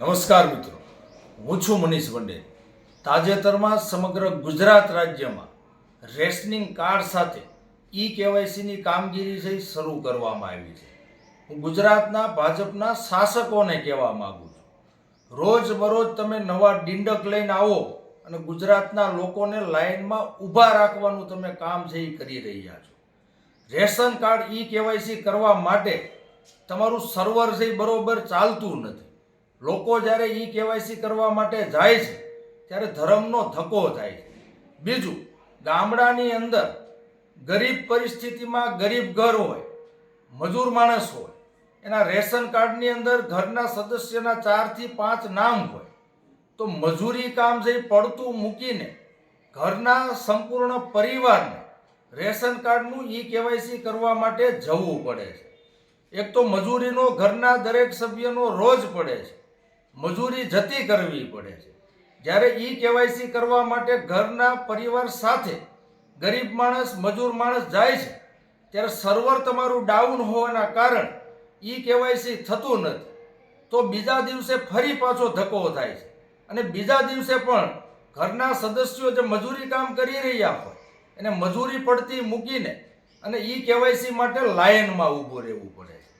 નમસ્કાર મિત્રો. હું છું મનીષ પંડે તાજેતરમાં સમગ્ર ગુજરાત રાજ્યમાં રેશનિંગ કાર્ડ સાથે ઈ કેવાયસીની કામગીરી છે શરૂ કરવામાં આવી છે. હું ગુજરાતના ભાજપના શાસકોને કહેવા માગું છું. રોજ બરોજ તમે નવા ડિંડક લઈને આવો અને ગુજરાતના લોકોને લાઈનમાં ઊભા રાખવાનું તમે કામ છે એ કરી રહ્યા છો. રેશન કાર્ડ ઈ કેવાયસી કરવા માટે તમારું સર્વર છે બરોબર ચાલતું નથી. લોકો જ્યારે ઈ કેવાયસી કરવા માટે જાય છે, ત્યારે ધર્મનો ધક્કો થાય છે. બીજું, ગામડાની અંદર ગરીબ પરિસ્થિતિમાં ગરીબ ઘર હોય, મજૂર માણસ હોય, એના રેશન કાર્ડની અંદર ઘરના સદસ્યના ચારથી પાંચ નામ હોય, તો મજૂરી કામ જે પડતું મૂકીને ઘરના સંપૂર્ણ પરિવારને રેશન કાર્ડનું ઈ કેવાયસી કરવા માટે જવું પડે છે. એક તો મજૂરીનો ઘરના દરેક સભ્યનો રોજ પડે છે. મજૂરી જતી કરવી પડે છે. જ્યારે ઈ કેવાયસી કરવા માટે ઘરના પરિવાર સાથે ગરીબ માણસ, મજૂર માણસ જાય છે, ત્યારે સર્વર તમારું ડાઉન હોવાના કારણ ઈ કેવાયસી થતું નથી. તો બીજા દિવસે ફરી પાછો ધક્કો થાય છે. અને બીજા દિવસે પણ ઘરના સદસ્યો જે મજૂરી કામ કરી રહ્યા હોય, એને મજૂરી પડતી મૂકીને અને ઈ કેવાયસી માટે લાયનમાં ઊભું રહેવું પડે છે.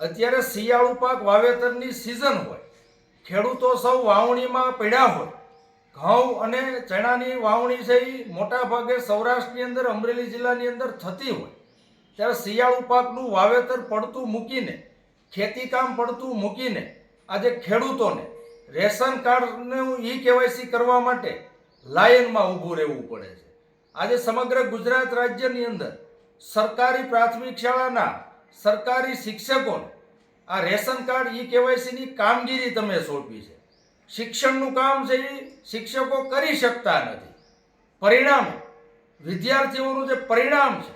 અત્યારે શિયાળુ પાક વાવેતરની સિઝન હોય ખેડૂતો સૌ વાવણીમાં પડ્યા હોય. ઘઉં અને ચણાની વાવણી છે એ મોટા ભાગે સૌરાષ્ટ્રની અંદર, અમરેલી જિલ્લાની અંદર થતી હોય. ત્યારે શિયાળુ પાકનું વાવેતર પડતું મૂકીને ખેતીકામ પડતું મૂકીને, આજે ખેડૂતોને રેશન કાર્ડનું ઈ કેવાયસી કરવા માટે લાયનમાં ઊભું રહેવું પડે છે. આજે સમગ્ર ગુજરાત રાજ્યની અંદર સરકારી પ્રાથમિક શાળાના સરકારી શિક્ષકોને આ રેશન કાર્ડ ઈ કેવાયસીની કામગીરી તમે સોંપી છે. શિક્ષણનું કામ છે એ શિક્ષકો કરી શકતા નથી. પરિણામે, વિદ્યાર્થીઓનું જે પરિણામ છે,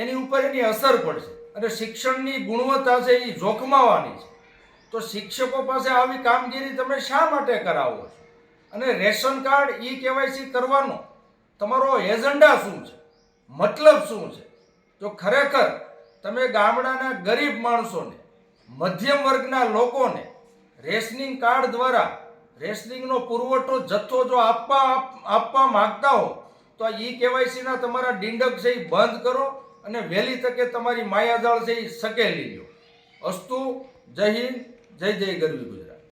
એની ઉપર એની અસર પડશે. અને શિક્ષણની ગુણવત્તા છે એ જોખમાવાની છે. તો શિક્ષકો પાસે આવી કામગીરી તમે શા માટે કરાવો છો? અને રેશન કાર્ડ ઈ કેવાયસી કરવાનો તમારો એજન્ડા શું છે? મતલબ શું છે? જો ખરેખર તમે ગામડાના ગરીબ માણસોને મધ્યમ વર્ગના લોકોને રેશનિંગ કાર્ડ દ્વારા રેશનિંગનો પુરવઠો જથ્થો જો આપવા આપવા માંગતા હો, તો આ ઈ કેવાયસીના તમારા ડીંડક છે એ બંધ કરો અને વહેલી તકે તમારી માયાજાળ છે એ સકેલી લો અસ્તુ, જય હિન્દ, જય જય ગરવી ગુજરાત.